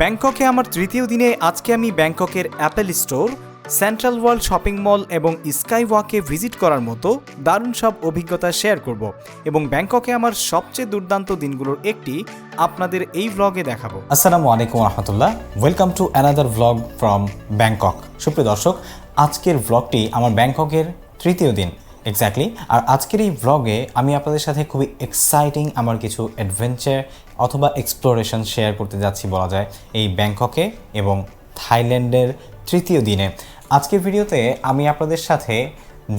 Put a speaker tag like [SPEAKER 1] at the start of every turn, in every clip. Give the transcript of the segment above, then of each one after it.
[SPEAKER 1] ব্যাংককে আমার তৃতীয় দিনে আজকে আমি ব্যাংককের Apple store, central world shopping mall এবং স্কাই ওয়াকে ভিজিট করার মতো দারুণ সব অভিজ্ঞতা শেয়ার করব এবং ব্যাংককে আমার সবচেয়ে দুর্দান্ত দিনগুলোর একটি আপনাদের এই ব্লগে দেখাবো।
[SPEAKER 2] আসসালামু আলাইকুম রহমতুল্লাহ welcome to another vlog from Bangkok সুপ্রিয় দর্শক, আজকের ভ্লগটি আমার ব্যাংককের তৃতীয় দিন। এক্স্যাক্টলি আর আজকের এই ভ্লগে আমি আপনাদের সাথে খুবই এক্সাইটিং আমার কিছু অ্যাডভেঞ্চার অথবা এক্সপ্লোরেশন শেয়ার করতে যাচ্ছি বলা যায় এই ব্যাংককে এবং থাইল্যান্ডের তৃতীয় দিনে। আজকের ভিডিওতে আমি আপনাদের সাথে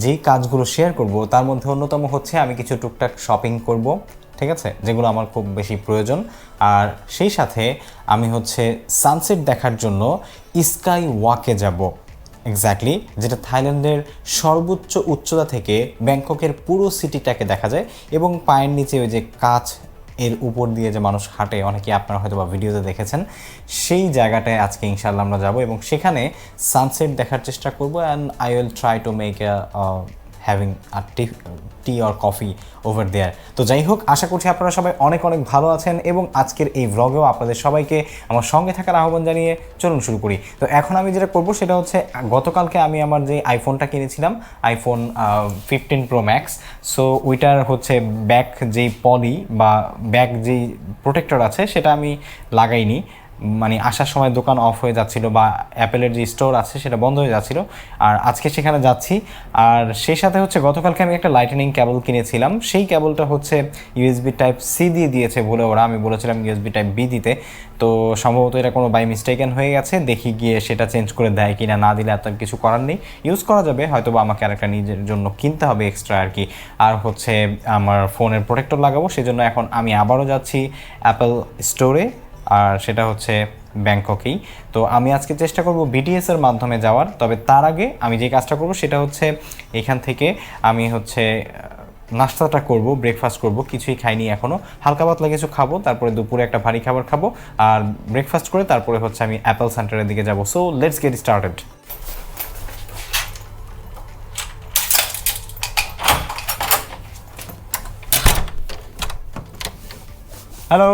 [SPEAKER 2] যে কাজগুলো শেয়ার করব, তার মধ্যে অন্যতম হচ্ছে আমি কিছু টুকটাক শপিং করব, ঠিক আছে? যেগুলো আমার খুব বেশি প্রয়োজন। আর সেই সাথে আমি হচ্ছে সানসেট দেখার জন্য স্কাই ওয়াকে যাব। এক্স্যাক্টলি যেটা থাইল্যান্ডের সর্বোচ্চ উচ্চতা থেকে ব্যাংককের পুরো সিটিটাকে দেখা যায় এবং পায়ের নিচে ওই যে কাচ এর উপর দিয়ে যে মানুষ হাঁটে অনেকে আপনারা হয়তো বা ভিডিওতে দেখেছেন, সেই জায়গাটায় আজকে ইনশাল্লাহ আমরা যাব এবং সেখানে সানসেট দেখার চেষ্টা করব and I will try to make having a tea or coffee over there তো যাই হোক আশা করছি আপনারা সবাই অনেক অনেক ভালো আছেন এবং আজকের এই ভ্লগেও আপনাদের সবাইকে আমার সঙ্গে থাকার আহ্বান জানিয়ে চলুন শুরু করি। তো এখন আমি যেটা করব সেটা হচ্ছে, গতকালকে আমি আমার যে আইফোনটা কিনেছিলাম iPhone fifteen pro max so ওইটার হচ্ছে ব্যাক যেই পলি বা ব্যাক যেই প্রোটেক্টর আছে, সেটা আমি লাগাইনি। মানে আসার সময় দোকান অফ হয়ে যাচ্ছিল বা অ্যাপেলের যে স্টোর আছে সেটা বন্ধ হয়ে যাচ্ছিল। আর আজকে সেখানে যাচ্ছি। আর সেই সাথে হচ্ছে গতকালকে আমি একটা লাইটেনিং ক্যাবল কিনেছিলাম। সেই ক্যাবলটা হচ্ছে ইউএসবি টাইপ সি দিয়ে দিয়েছে বলে ওরা। আমি বলেছিলাম ইউএসবি টাইপ বি দিতে। তো সম্ভবত এটা কোনো বাই মিস্টেকেন হয়ে গেছে। দেখি গিয়ে সেটা চেঞ্জ করে দেয় কি না না দিলে এত কিছু করার নেই। ইউজ করা যাবে হয়তো বা আমাকে আরেকটা নিজের জন্য কিনতে হবে এক্সট্রা আর কি। আর হচ্ছে আমার ফোনের প্রোটেক্টর লাগাবো, সেজন্য এখন আমি আবারও যাচ্ছি অ্যাপেল স্টোরে আর সেটা হচ্ছে ব্যাংককেই। তো আমি আজকে চেষ্টা করব বিটিএস এর মাধ্যমে যাওয়ার, তবে তার আগে আমি যে কাজটা করব সেটা হচ্ছে এখান থেকে আমি হচ্ছে নাস্তাটা করব ব্রেকফাস্ট করব, কিছুই খাইনি এখনও হালকা পাতলা কিছু খাব, তারপরে দুপুরে একটা ভারী খাবার খাব, আর ব্রেকফাস্ট করে তারপরে হচ্ছে আমি অ্যাপেল সেন্টারের দিকে যাব। So let's get started hello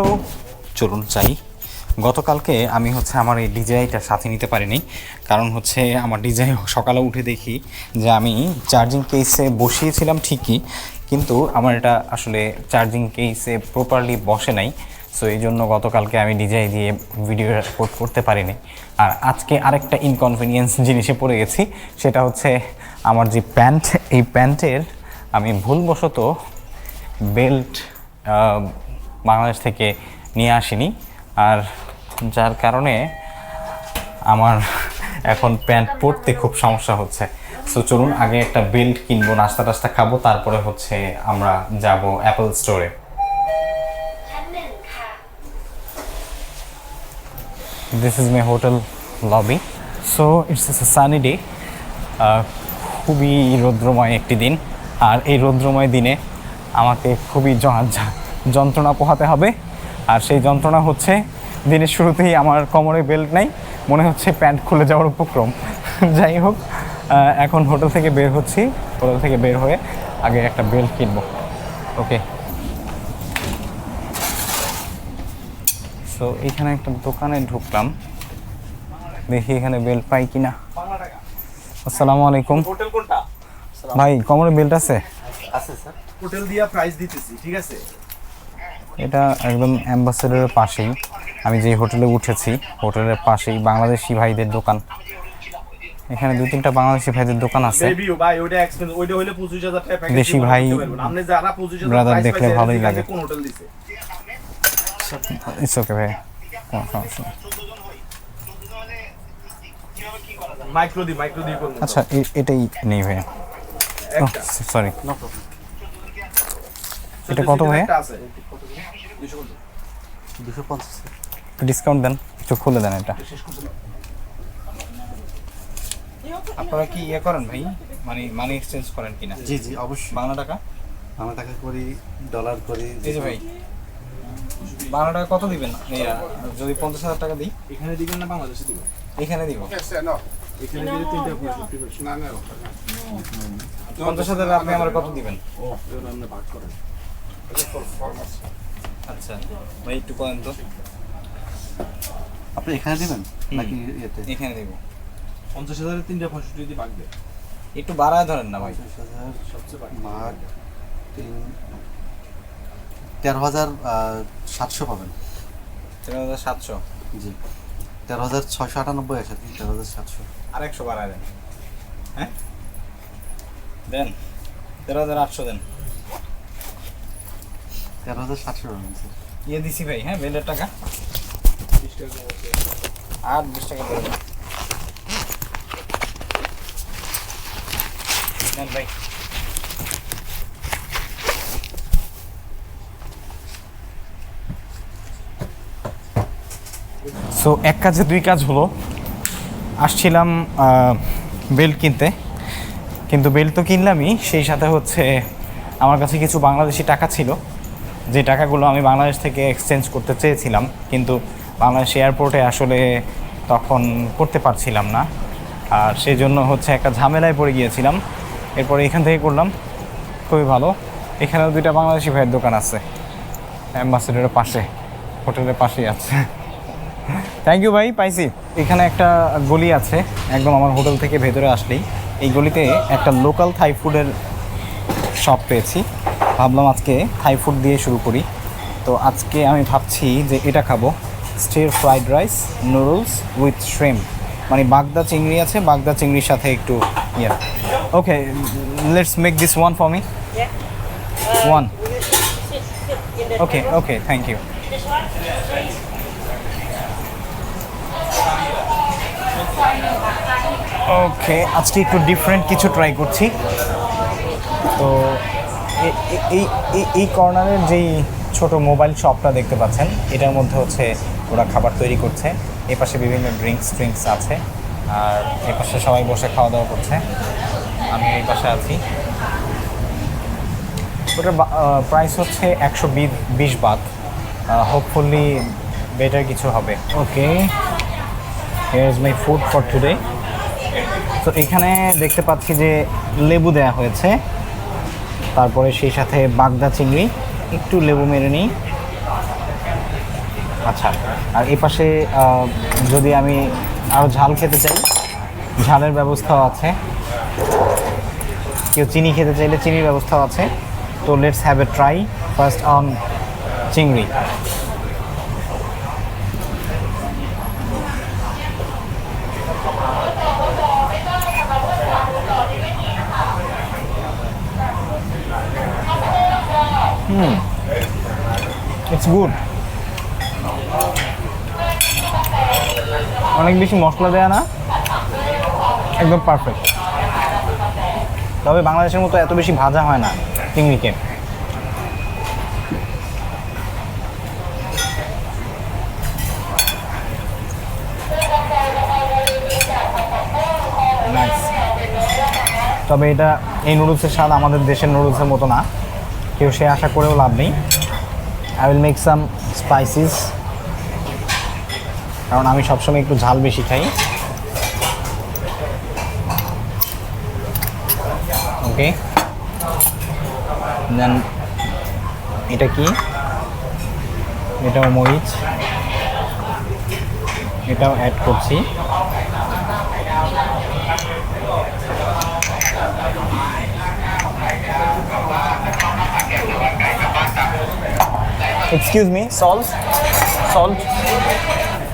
[SPEAKER 2] চলুন চাই গতকালকে আমি হচ্ছে আমার এই ডিজাইটা সাথে নিতে পারিনি। কারণ হচ্ছে আমার ডিজাই সকালে উঠে দেখি যে আমি চার্জিং কেসে বসিয়েছিলাম ঠিকই, কিন্তু আমার এটা আসলে চার্জিং কেসে প্রপারলি বসে নাই। সো এই জন্য গতকালকে আমি ডিজাই দিয়ে ভিডিও রেকর্ড করতে পারিনি। আর আজকে আরেকটা ইনকনভিনিয়েন্স জিনিসে পড়ে গেছি, সেটা হচ্ছে আমার যে প্যান্ট, এই প্যান্টের আমি ভুলবশত বেল্ট বাংলাদেশ থেকে নিয়ে আসিনি। আর যার কারণে আমার এখন প্যান্ট পরতে খুব সমস্যা হচ্ছে। সো চলুন আগে একটা বেল্ট কিনবো, নাস্তা টাস্তা খাব, তারপরে হচ্ছে আমরা যাব অ্যাপেল স্টোরে this is my hotel lobby so it's a sunny day খুবই রৌদ্রময় একটি দিন। আর এই রৌদ্রময় দিনে আমাকে খুবই যন্ত্রণা পোহাতে হবে। আর সেই যন্ত্রণা হচ্ছে দিনের শুরুতেই আমার কোমরে বেল্ট নাই মনে হচ্ছে প্যান্ট খুলে যাওয়ার উপক্রম। যাই হোক এখন হোটেল থেকে বের হচ্ছি হোটেল থেকে বের হয়ে আগে একটা বেল্ট কিনবো। ওকে সো এখানে একটা দোকানে ঢুকলাম দেখি এখানে বেল্ট পাই কিনা। আসসালামু আলাইকুম।
[SPEAKER 3] হোটেল কোনটা?
[SPEAKER 2] ভাই কোমরে বেল্ট আছে?
[SPEAKER 3] আছে স্যার হোটেল দিয়া প্রাইস দিতেছি ঠিক আছে?
[SPEAKER 2] এটা একদম অ্যাম্বাসেডারের পাশেই। আমি যে হোটেলে উঠেছি হোটেলের পাশেই বাংলাদেশি ভাইদের দোকান। এখানে দু তিনটা বাংলাদেশি ভাইদের দোকান আছে।
[SPEAKER 3] বেবি ভাই ওইটা এক্সপেন্স ওইটা হইলে 25000 টাকা প্যাকেজ
[SPEAKER 2] দেশি ভাই
[SPEAKER 3] আপনি যারা 25000
[SPEAKER 2] brother
[SPEAKER 3] price
[SPEAKER 2] দেখলে ভালোই লাগে। ইটস ওকে ভাই। কোনো সমস্যা আচ্ছা এ- এটাই নেই ভাই সরি এটা কত ভাইয়া?
[SPEAKER 3] আছে।
[SPEAKER 2] ডিসকাউন্ট দেন একটু খুলে দেন এটা। আপনারা কি ইয়ে করেন ভাই? মানে মানি এক্সচেঞ্জ করেন কিনা?
[SPEAKER 4] জি জি অবশ্যই।
[SPEAKER 2] বাংলা টাকা?
[SPEAKER 4] বাংলা টাকা করি ডলার করি
[SPEAKER 2] এই যে ভাই বাংলা টাকা কত দিবেন? যদি পঞ্চাশ হাজার টাকা দিই।
[SPEAKER 3] এখানে দিবেন না বাংলাদেশে দিবেন?
[SPEAKER 2] এখানে দিব।
[SPEAKER 3] এখানে দিলে তিনটা না না
[SPEAKER 2] পঞ্চাশ হাজার আপনি আমার কত দিবেন?
[SPEAKER 3] ও আপনি ভাগ করেন।
[SPEAKER 2] আচ্ছা ভাই একটু করেন তো।
[SPEAKER 4] আপনি এখানে দিবেন? নাকি ইয়েতে?
[SPEAKER 2] এখানে দেবো।
[SPEAKER 3] পঞ্চাশ হাজারের তিনটা পঁয়ষট্টি দিয়ে। বাগবে
[SPEAKER 2] একটু বাড়ায় ধরেন না ভাই।
[SPEAKER 4] পঞ্চাশ হাজার
[SPEAKER 3] সবচেয়ে বাকি
[SPEAKER 4] তিন তেরো হাজার সাতশো পাবেন।
[SPEAKER 2] তেরো হাজার সাতশো।
[SPEAKER 4] জি। তেরো হাজার ছয়শো আটানব্বই আছে তেরো হাজার সাতশো।
[SPEAKER 2] আর একশো বাড়ায় দেন। হ্যাঁ? দেন। তেরো হাজার আটশো দেন।
[SPEAKER 4] তেরো হাজার সাতশো পাবেন
[SPEAKER 2] ইয়ে দিছি ভাই হ্যাঁ বেলের টাকা। আর বিশ টাকা দেবেন ভাই। সো এক কাজে দুই কাজ হলো আসছিলাম বেল্ট কিনতে। কিন্তু বেল্ট তো কিনলামই সেই সাথে হচ্ছে আমার কাছে কিছু বাংলাদেশি টাকা ছিল। যে টাকাগুলো আমি বাংলাদেশ থেকে এক্সচেঞ্জ করতে চেয়েছিলাম, কিন্তু বাংলাদেশ এয়ারপোর্টে আসলে তখন করতে পারছিলাম না। আর সেই জন্য হচ্ছে একটা ঝামেলায় পড়ে গিয়েছিলাম। এরপরে এখান থেকে করলাম। খুবই ভালো। এখানেও দুইটা বাংলাদেশি ভাইয়ের দোকান আছে। অ্যাম্বাসেডারের পাশে, হোটেলের পাশেই আছে। থ্যাংক ইউ ভাই, পাইছি। এখানে একটা গলি আছে, একদম আমার হোটেল থেকে ভেতরে আসলেই। এই গলিতে একটা লোকাল থাই ফুডের শপ পেয়েছি। ভাবলাম আজকে থাই ফুড দিয়ে শুরু করি। তো আজকে আমি ভাবছি যে এটা খাব। Stir fried rice noodles with shrimp মানে বাগদা চিংড়ি আছে, বাগদা চিংড়ির সাথে একটু ইয়ে। Okay let's make this one for me one okay okay thank you okay আজকে একটু ডিফারেন্ট কিছু ট্রাই করছি। তো এই এই- এই কর্নারের যেই ছোট মোবাইল শপটা দেখতে পাচ্ছেন এটার মধ্যে হচ্ছে ওরা খাবার তৈরি করছে। এ পাশে বিভিন্ন ড্রিঙ্কস ড্রিঙ্কস আছে। আর এ পাশে সবাই বসে খাওয়া দাওয়া করছে। আমি এই পাশে আছি। ওটার প্রাইস হচ্ছে একশো বিশ বাত হোপফুলি বেটার কিছু হবে। Okay here is my food for today তো এখানে দেখতে পাচ্ছি যে লেবু দেয়া হয়েছে। তারপরে সেই সাথে বাগদা চিংড়ি, একটু লেবু মেরে নিই। আচ্ছা আর এই পাশে যদি আমি আরও ঝাল খেতে চাই, ঝালের ব্যবস্থাও আছে। কেউ চিনি খেতে চাইলে চিনির ব্যবস্থাও আছে। তো let's have a try first on চিংড়ি। ইটস গুড অনেক বেশি মশলা দেয়া না। একদম পারফেক্ট তবে বাংলাদেশের মতো এত বেশি ভাজা হয় না চিংড়িকে. তবে এটা এই নুডলসের স্বাদ আমাদের দেশের নুডলসের মতো না। কেউ সে আশা করেও লাভ নেই। I will make some spices কারণ আমি সবসময় একটু ঝাল বেশি খাই। ওকে দেন এটা কি? এটাও মরিচ। এটাও অ্যাড করছি। এক্সকিউজ মি সল্ট সল্ট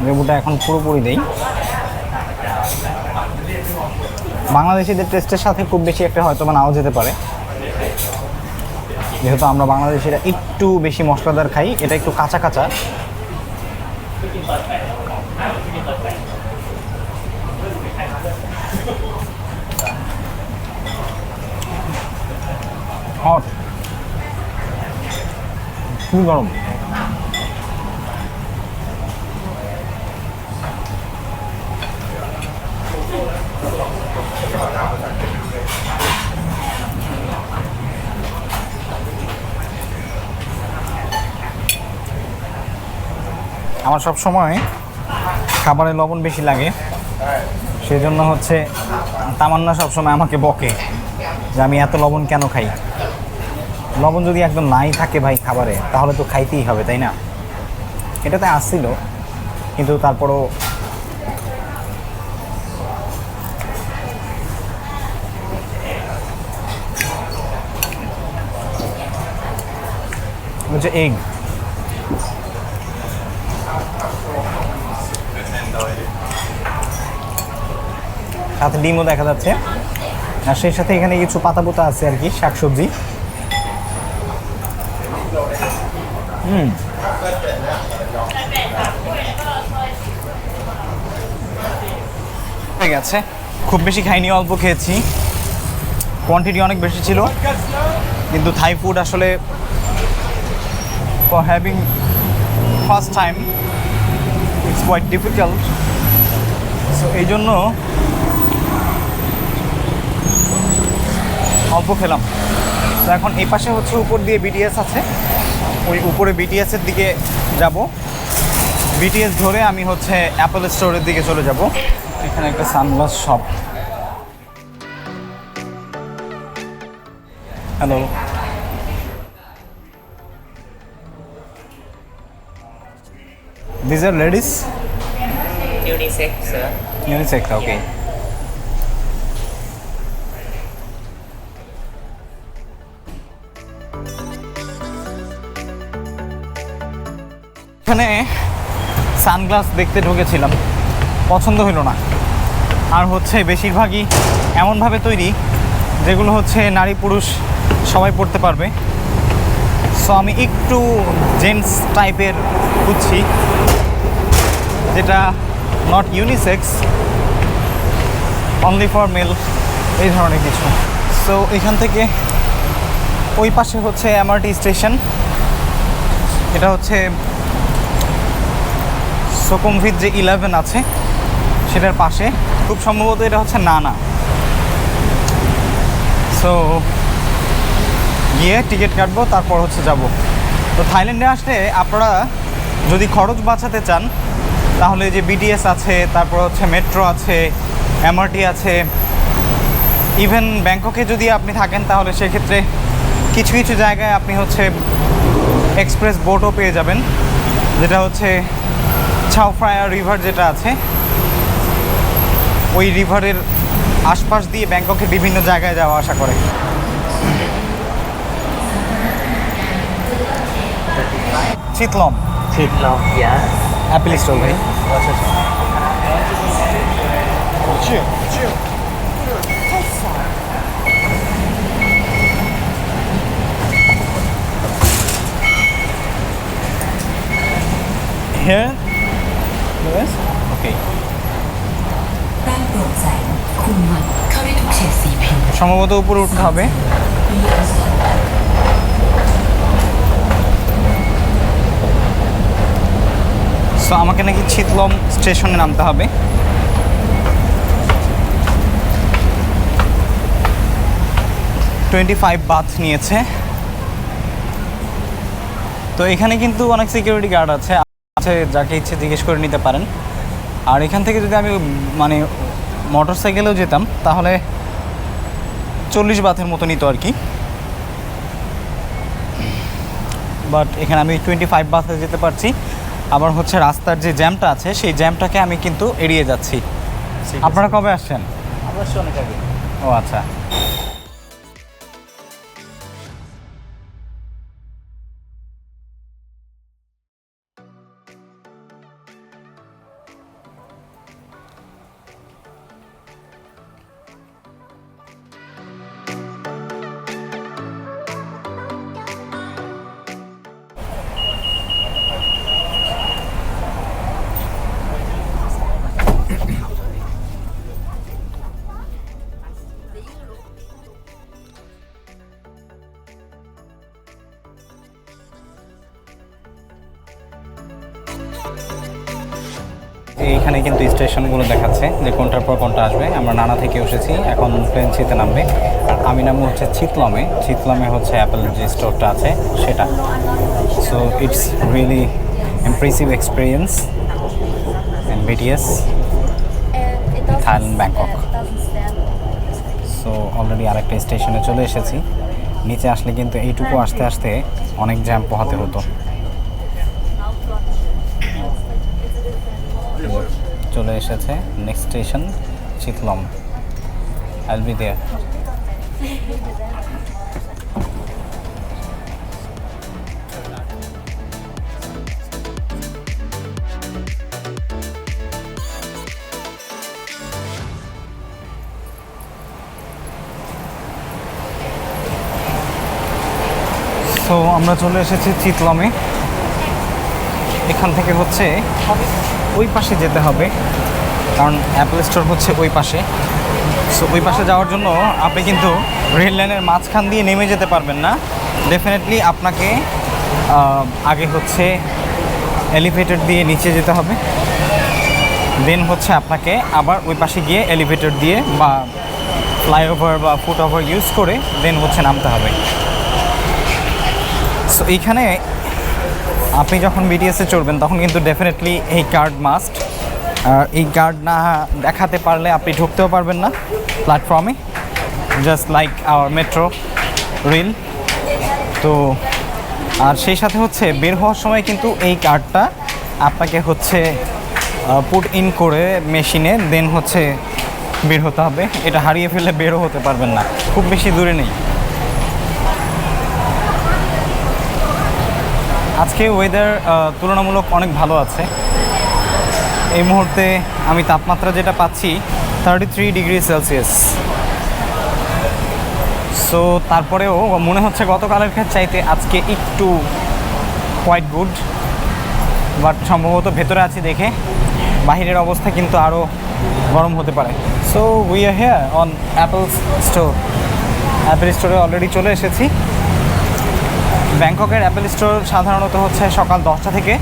[SPEAKER 2] লেবুটা এখন পুরোপুরি দেই। বাংলাদেশিদের টেস্টের সাথে খুব বেশি একটা হয়তো বা নাও যেতে পারে। যেহেতু আমরা বাংলাদেশিরা একটু বেশি মশলাদার খাই, এটা একটু কাঁচা কাঁচা। হট খুবই গরম। আমার সব সময় খাবারে লবণ বেশি লাগে। সেজন্য হচ্ছে তামান্না সবসময় আমাকে বকে যে আমি এত লবণ কেন খাই। লবণ যদি একদম নাই থাকে ভাই খাবারে, তাহলে তো খাইতেই হবে, তাই না? এটাতে আসছিল, কিন্তু তারপরও হচ্ছে এগ সাথে ডিমও দেখা যাচ্ছে। আর সেই সাথে এখানে কিছু পাতা পোতা আছে আর কি, শাকসবজি। হুম। হয়ে গেছে। খুব বেশি খাইনি, অল্প খেয়েছি। কোয়ান্টিটি অনেক বেশি ছিল। কিন্তু থাই ফুড আসলে for having first time it's quite difficult so এই জন্য অল্প খেলাম তো এখন এই পাশে হচ্ছে উপর দিয়ে বিটিএস আছে ওই উপরে বিটিএসের দিকে যাব বিটিএস ধরে আমি হচ্ছে অ্যাপল স্টোরের দিকে চলে যাব এখানে একটা sunglass shop hello These are ladies?
[SPEAKER 5] Unisex, sir.
[SPEAKER 2] Unisex, okay. এখানে সানগ্লাস দেখতে ঢুকেছিলাম। পছন্দ হলো না। আর হচ্ছে বেশিরভাগই এমনভাবে তৈরি, যেগুলো হচ্ছে নারী পুরুষ সবাই পড়তে পারবে। সো আমি একটু জেন্টস টাইপের খুঁজছি, যেটা not unisex only for male এই ধরনের কিছু। সো এখান থেকে ওই পাশে হচ্ছে এমআরটি স্টেশন এটা হচ্ছে সুকুমভিত যে ইলেভেন আছে, সেটার পাশে। খুব সম্ভবত এটা হচ্ছে নানা। সো গিয়ে টিকিট কাটবো, তারপর হচ্ছে যাব। তো থাইল্যান্ডে আসলে আপনারা যদি খরচ বাঁচাতে চান, তাহলে যে বিটিএস আছে, তারপর হচ্ছে মেট্রো আছে এমআরটি আছে ইভেন ব্যাংককে যদি আপনি থাকেন, তাহলে সেক্ষেত্রে কিছু কিছু জায়গায় আপনি হচ্ছে এক্সপ্রেস বোটও পেয়ে যাবেন, যেটা হচ্ছে ছাউফ্রায়া রিভার যেটা আছে ওই রিভারের আশপাশ দিয়ে ব্যাংককের বিভিন্ন জায়গায় যাওয়া আসা করে। শীতলম. অ্যাপেল স্টোর ভাই Here? Yes? Okay.
[SPEAKER 6] แป้งโปร่งใสคุมมันเข้าได้ทุกเฉดสีผิว
[SPEAKER 2] সম্ভবত উপরে উঠতে হবে সো আমাকে নাকি শীতলম স্টেশনে নামতে হবে টোয়েন্টি ফাইভ বাথ নিয়েছে তো এখানে কিন্তু অনেক সিকিউরিটি গার্ড আছে আছে যাকে ইচ্ছে জিজ্ঞেস করে নিতে পারেন। আর এখান থেকে যদি আমি মানে মোটর সাইকেলেও যেতাম তাহলে চল্লিশ বাথের মতো নিত আর কি। বাট এখানে আমি টোয়েন্টি ফাইভ বাসে যেতে পারছি। আবার হচ্ছে রাস্তার যে জ্যামটা আছে সেই জ্যামটাকে আমি কিন্তু এড়িয়ে যাচ্ছি। আপনারা কবে আসছেন?
[SPEAKER 5] অনেক আগে।
[SPEAKER 2] ও আচ্ছা। স্টেশনগুলো দেখাচ্ছে যে কোনটার পর কোনটা আসবে। আমরা নানা থেকে এসেছি এখন ফ্রেন্সিতে নামবে। আর আমি নামবো হচ্ছে চিতলমে। চিতলমে হচ্ছে অ্যাপেলের যে স্টোরটা আছে সেটা। So it's really impressive experience in BTS Thailand, Bangkok so already আরেকটা স্টেশনে চলে এসেছি। নিচে আসলে কিন্তু এইটুকু আসতে আসতে অনেক জ্যাম পোহাতে হতো। চলে এসেছে নেক্সট স্টেশন চিতলম আইল বি দেয়ার সো আমরা চলে এসেছি চিতলমে এখান থেকে হচ্ছে ওই পাশে যেতে হবে, কারণ অ্যাপেল স্টোর হচ্ছে ওই পাশে। সো ওই পাশে যাওয়ার জন্য আপনি কিন্তু রেল লাইনের মাঝখান দিয়ে নেমে যেতে পারবেন না। ডেফিনেটলি আপনাকে আগে হচ্ছে এলিভেটর দিয়ে নিচে যেতে হবে। দেন হচ্ছে আপনাকে আবার ওই পাশে গিয়ে এলিভেটর দিয়ে বা ফ্লাইওভার বা ফুট ওভার ইউজ করে দেন হচ্ছে নামতে হবে। সো এইখানে আপনি যখন বিটিএসে চড়বেন, তখন কিন্তু ডেফিনেটলি এই কার্ড মাস্ট আর এই কার্ড না দেখাতে পারলে আপনি ঢুকতেও পারবেন না প্ল্যাটফর্মে just like our metro rail তো, আর সেই সাথে হচ্ছে বের হওয়ার সময় কিন্তু এই কার্ডটা আপনাকে হচ্ছে পুট ইন করে মেশিনে দেন হচ্ছে বের হতে হবে। এটা হারিয়ে ফেললে বেরও হতে পারবেন না। খুব বেশি দূরে নেই। আজকে ওয়েদার তুলনামূলক অনেক ভালো আছে। এই মুহূর্তে আমি তাপমাত্রা যেটা পাচ্ছি thirty three degree Celsius so তারপরেও মনে হচ্ছে গতকালের ক্ষেত্রে চাইতে আজকে একটু কোয়াইট গুড বাট সম্ভবত ভেতরে আছি দেখে, বাহিরের অবস্থা কিন্তু আরও গরম হতে পারে। So we are here on Apple store Apple স্টোরে অলরেডি চলে এসেছি। ব্যাংককের অ্যাপেল স্টোর সাধারণত হচ্ছে সকাল দশটা থেকে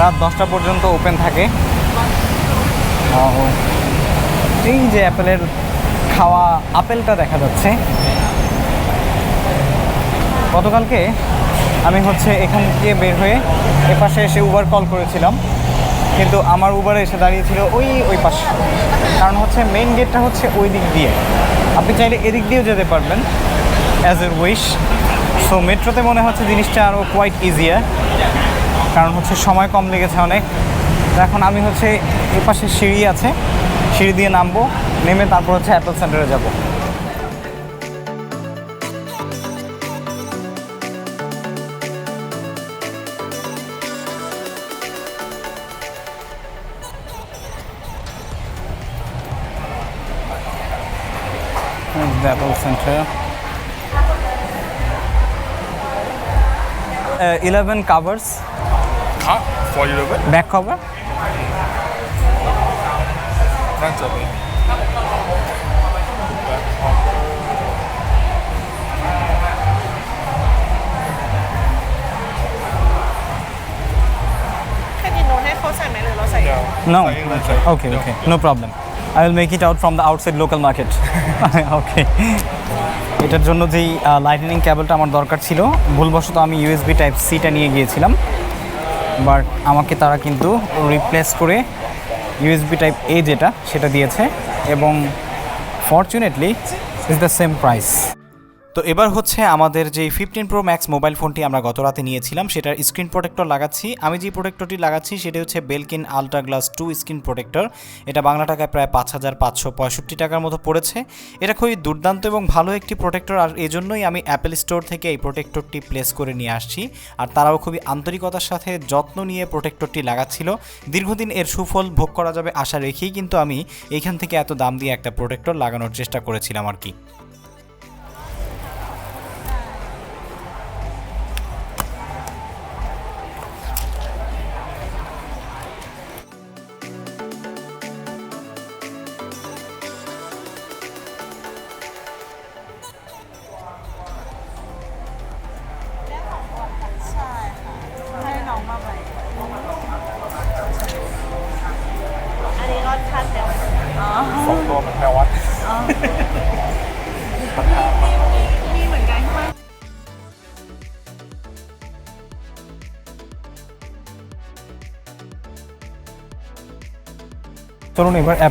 [SPEAKER 2] রাত দশটা পর্যন্ত ওপেন থাকে। এই যে অ্যাপেলের খাওয়া আপেলটা দেখা যাচ্ছে। গতকালকে আমি হচ্ছে এখান থেকে বের হয়ে এপাশে এসে উবার কল করেছিলাম। কিন্তু আমার উবারে এসে দাঁড়িয়েছিল ওই ওই পাশে। কারণ হচ্ছে মেইন গেটটা হচ্ছে ওই দিক দিয়ে। আপনি চাইলে এদিক দিয়েও যেতে পারবেন অ্যাজ এ উইশ সো মেট্রোতে মনে হচ্ছে জিনিসটা আরও কোয়াইট ইজিয়ার কারণ হচ্ছে সময় কম লেগেছে অনেক এখন আমি হচ্ছে এপাশে সিঁড়ি আছে, সিঁড়ি দিয়ে নামবো, নেমে তারপর হচ্ছে অ্যাপেল সেন্টারে যাব Apple Center. Uh, 11 covers,
[SPEAKER 3] Huh? For you over?
[SPEAKER 2] back cover.
[SPEAKER 3] Front of it.
[SPEAKER 2] No. Okay, okay. No problem. I will make it out from the outside local market. okay. এটার জন্য যেই লাইটনিং ক্যাবলটা আমার দরকার ছিল, ভুলবশত আমি ইউএসবি টাইপ সিটা নিয়ে গিয়েছিলাম। বাট আমাকে তারা কিন্তু রিপ্লেস করে ইউএসবি টাইপ এ যেটা, সেটা দিয়েছে। এবং fortunately is the same price
[SPEAKER 1] তো এবার হচ্ছে আমাদের যে ফিফটিন প্রো ম্যাক্স মোবাইল ফোনটি আমরা গত রাতে নিয়েছিলাম, সেটার স্ক্রিন প্রোটেক্টর লাগাচ্ছি। আমি যে প্রোটেক্টরটি লাগাচ্ছি, সেটি হচ্ছে Belkin ultra glass two screen protector এটা বাংলা টাকায় প্রায় পাঁচ হাজার পাঁচশো পঁয়ষট্টি টাকার মতো পড়েছে। এটা খুবই দুর্দান্ত এবং ভালো একটি প্রোটেক্টর আর এজন্যই আমি অ্যাপেল স্টোর থেকে এই প্রোটেক্টরটি প্লেস করে নিয়ে আসছি। আর তারাও খুবই আন্তরিকতার সাথে যত্ন নিয়ে প্রোটেক্টরটি লাগাচ্ছিল। দীর্ঘদিন এর সুফল ভোগ করা যাবে আশা রেখেই কিন্তু আমি এইখান থেকে এত দাম দিয়ে একটা প্রোটেক্টর লাগানোর চেষ্টা করেছিলাম আর কি।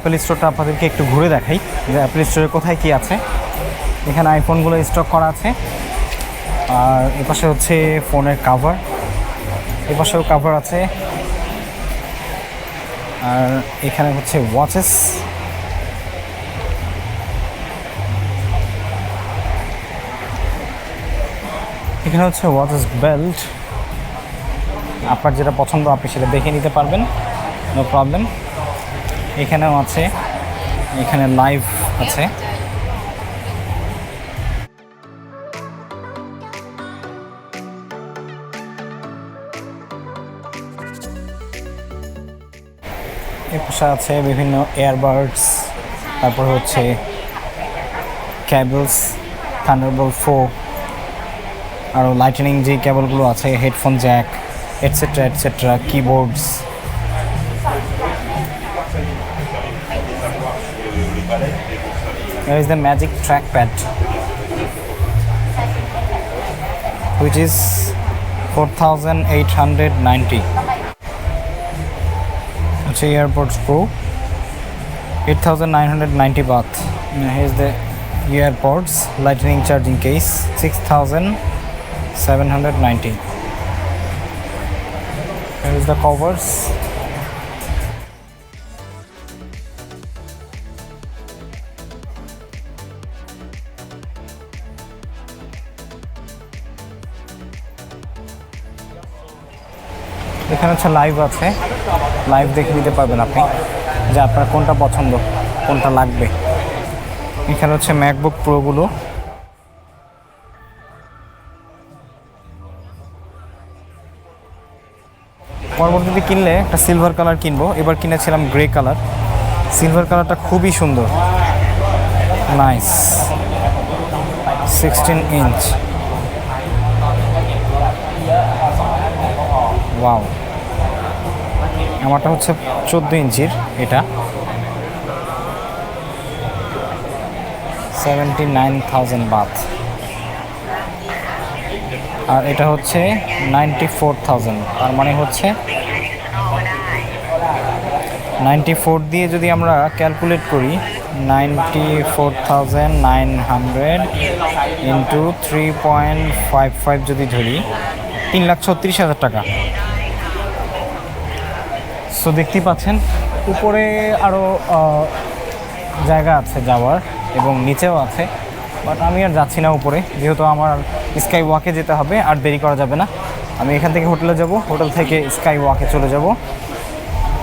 [SPEAKER 2] অ্যাপেল স্টোরটা আপনাদেরকে একটু ঘুরে দেখাই যে অ্যাপেল স্টোরে কোথায় কী আছে। এখানে আইফোনগুলো স্টক করা আছে। আর এপাশে হচ্ছে ফোনের কাভার এপাশেও কাভার আছে। আর এখানে হচ্ছে ওয়াচেস এখানে হচ্ছে ওয়াচেস বেল্ট আপনার যেটা পছন্দ, আপনি সেটা দেখে নিতে পারবেন। নো প্রবলেম এখানেও আছে। এখানে লাইভ আছে। এ পাশে আছে, বিভিন্ন এয়ারবার্ডস তারপর হচ্ছে ক্যাবলস থান্ডারবল ফো আরও লাইটেনিং যে কেবলগুলো আছে headphone jack etcetera etcetera keyboards Here is the magic trackpad, which is 4890. হচ্ছে AirPods pro eight thousand nine hundred ninety baht has the AirPods lightning charging case এখানে হচ্ছে লাইভ আছে। লাইভ দেখে নিতে পারবেন আপনি যে আপনার কোনটা পছন্দ, কোনটা লাগবে। এখানে হচ্ছে ম্যাকবুক প্রোগুলো পরবর্তীতে কিনলে একটা সিলভার কালার কিনবো। এবার কিনেছিলাম গ্রে কালার সিলভার কালারটা খুবই সুন্দর। নাইস সিক্সটিন ইঞ্চ ওয়াও আমারটা হচ্ছে চোদ্দ ইঞ্চির এটা। সেভেন্টি নাইন থাউজেন্ড বাথ আর এটা হচ্ছে নাইনটি ফোর থাউজেন্ড তার মানে হচ্ছে নাইনটি ফোর দিয়ে যদি আমরা ক্যালকুলেট করি ninety four thousand nine hundred into three point five five যদি ধরি, তিন লাখ ছত্রিশ হাজার টাকা। সো দেখতেই পাচ্ছেন, উপরে আরও জায়গা আছে যাওয়ার এবং নিচেও আছে বাট আমি আর যাচ্ছি না উপরে, যেহেতু আমার স্কাই ওয়াকে যেতে হবে, আর দেরি করা যাবে না। আমি এখান থেকে হোটেলে যাব, হোটেল থেকে স্কাই ওয়াকে চলে যাব।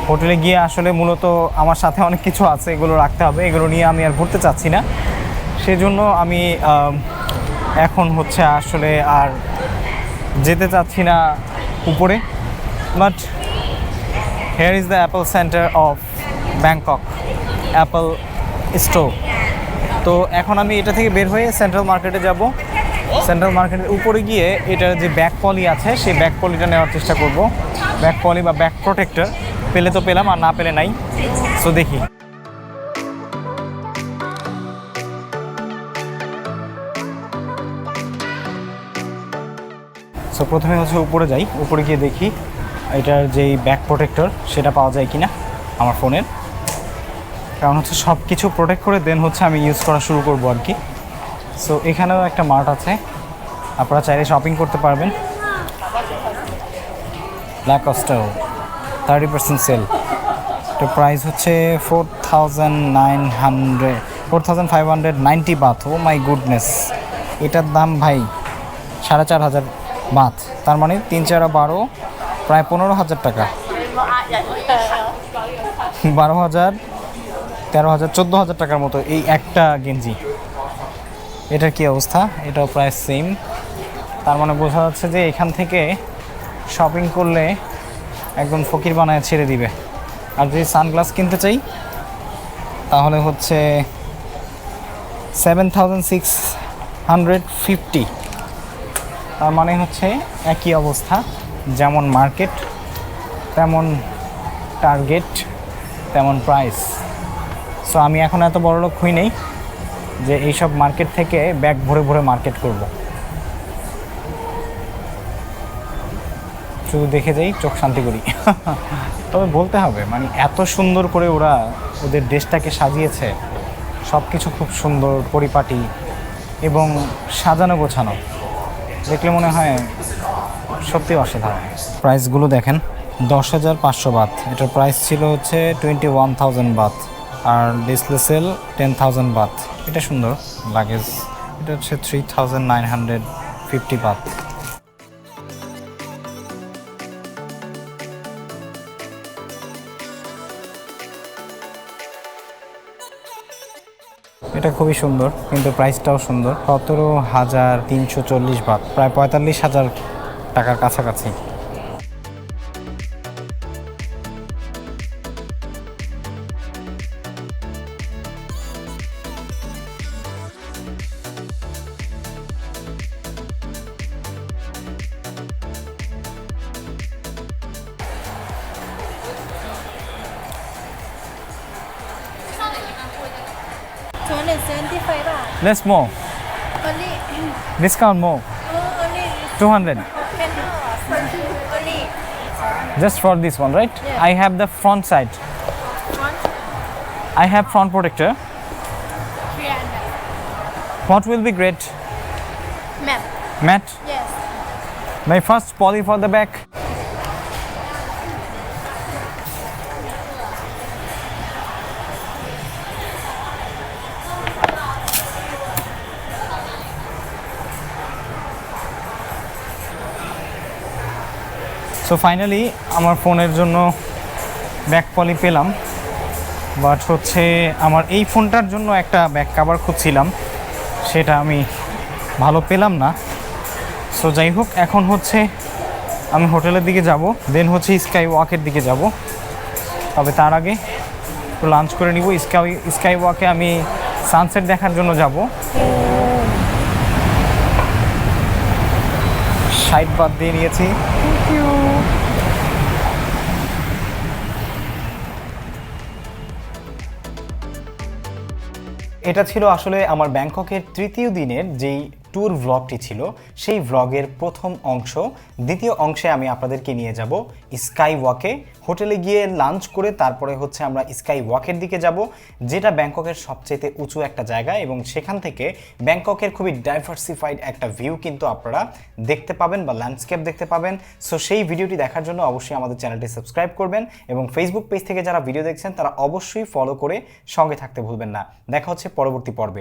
[SPEAKER 2] হোটেলে গিয়ে আসলে মূলত আমার সাথে অনেক কিছু আছে, এগুলো রাখতে হবে, এগুলো নিয়ে আমি আর ঘুরতে চাচ্ছি না। সেজন্য আমি এখন হচ্ছে আসলে আর যেতে চাচ্ছি না উপরে but here is the Apple centre of Bangkok Apple store তো এখন আমি এটা থেকে বের হয়ে সেন্ট্রাল মার্কেটে যাব। সেন্ট্রাল মার্কেটের উপরে গিয়ে এটার যে ব্যাক পলি আছে, সেই ব্যাক পলিটা নেওয়ার চেষ্টা করব। ব্যাক পলি বা ব্যাক প্রোটেক্টর পেলে তো পেলাম, আর না পেলে নাই। সো দেখি। সো প্রথমে হচ্ছে উপরে যাই। উপরে গিয়ে দেখি। এটার যেই ব্যাক প্রোটেক্টর সেটা পাওয়া যায় কিনা আমার ফোনের। কারণ হচ্ছে সব কিছু প্রোটেক্ট করে দেন হচ্ছে আমি ইউজ করা শুরু করব আর কি। সো এখানেও একটা মার্ট আছে। আপনারা চাইলে শপিং করতে পারবেন। ব্ল্যাক অস্টার থার্টি পার্সেন্ট সেল তো প্রাইস হচ্ছে four thousand nine hundred four thousand five hundred ninety baht oh my goodness এটার দাম ভাই সাড়ে চার হাজার বাথ তার মানে তিন চার বারো প্রায় পনেরো হাজার টাকা। বারো হাজার, তেরো হাজার, চোদ্দ হাজার টাকার মতো এই একটা গেঞ্জি। এটার কি অবস্থা? এটাও প্রায় সেম তার মানে বোঝা যাচ্ছে যে এখান থেকে শপিং করলে একদম ফকির বানায় ছেড়ে দিবে। আর যদি সানগ্লাস কিনতে চাই, তাহলে হচ্ছে seven thousand six hundred fifty তার মানে হচ্ছে একই অবস্থা। যেমন মার্কেট, তেমন টার্গেট, তেমন প্রাইস। সো আমি এখন এত বড় লোক হই নেই যে এইসব মার্কেট থেকে ব্যাগ ভরে ভরে মার্কেট করব। শুধু দেখে যাই, চোখ শান্তি করি। তবে বলতে হবে মানে এত সুন্দর করে ওরা ওদের দেশটাকে সাজিয়েছে সব কিছু খুব সুন্দর, পরিপাটি এবং সাজানো গোছানো। দেখলে মনে হয় সত্যি অসাধারণ প্রাইসগুলো দেখেন, দশ হাজার পাঁচশো বাত। এটার প্রাইস ছিল হচ্ছে টোয়েন্টি ওয়ান থাউজেন্ড বাত। আর display sale ten thousand baht. এটা সুন্দর, লাগেজ। এটা হচ্ছে three thousand nine hundred fifty baht. এটা খুবই সুন্দর, কিন্তু প্রাইসটাও সুন্দর। সতেরো হাজার তিনশো চল্লিশ বাত। প্রায় পঁয়তাল্লিশ হাজার টাকার কাছাকাছি Less more.
[SPEAKER 7] Only
[SPEAKER 2] discount more.
[SPEAKER 7] Oh, only 200.
[SPEAKER 2] Just for this one right?
[SPEAKER 7] Yeah.
[SPEAKER 2] i have the front side.
[SPEAKER 7] One,
[SPEAKER 2] i have front protector. What will be great?
[SPEAKER 7] Ma'am,
[SPEAKER 2] matte?
[SPEAKER 7] Yes.
[SPEAKER 2] my first poly for the back so finally আমার ফোনের জন্য back poly পেলাম। But হচ্ছে আমার এই ফোনটার জন্য একটা ব্যাক কাভার খুঁজছিলাম। সেটা আমি ভালো পেলাম না। সো যাই হোক, এখন হচ্ছে আমি হোটেলের দিকে যাব। দেন হচ্ছে স্কাই ওয়াকের দিকে যাব। তবে তার আগে একটু লাঞ্চ করে নিব। স্কাই স্কাই ওয়াকে আমি সানসেট দেখার জন্য যাব। সাইড বাদ দিয়ে নিয়েছি। এটা ছিল আসলে আমার ব্যাংককের তৃতীয় দিনের যেই ট্যুর ভ্লগটি ছিল, সেই ভ্লগের প্রথম অংশ। দ্বিতীয় অংশে আমি আপনাদেরকে নিয়ে যাব স্কাই ওয়াকে হোটেলে গিয়ে লাঞ্চ করে তারপরে হচ্ছে আমরা স্কাই ওয়াকের দিকে যাব, যেটা ব্যাংককের সবচেয়ে উঁচু একটা জায়গা এবং সেখান থেকে ব্যাংককের খুবই ডাইভার্সিফাইড একটা ভিউ কিন্তু আপনারা দেখতে পাবেন বা ল্যান্ডস্কেপ দেখতে পাবেন। সো সেই ভিডিওটি দেখার জন্য অবশ্যই আমাদের চ্যানেলটি সাবস্ক্রাইব করবেন এবং ফেসবুক পেজ থেকে যারা ভিডিও দেখছেন, তারা অবশ্যই ফলো করে সঙ্গে থাকতে ভুলবেন না। দেখা হচ্ছে পরবর্তী পর্বে।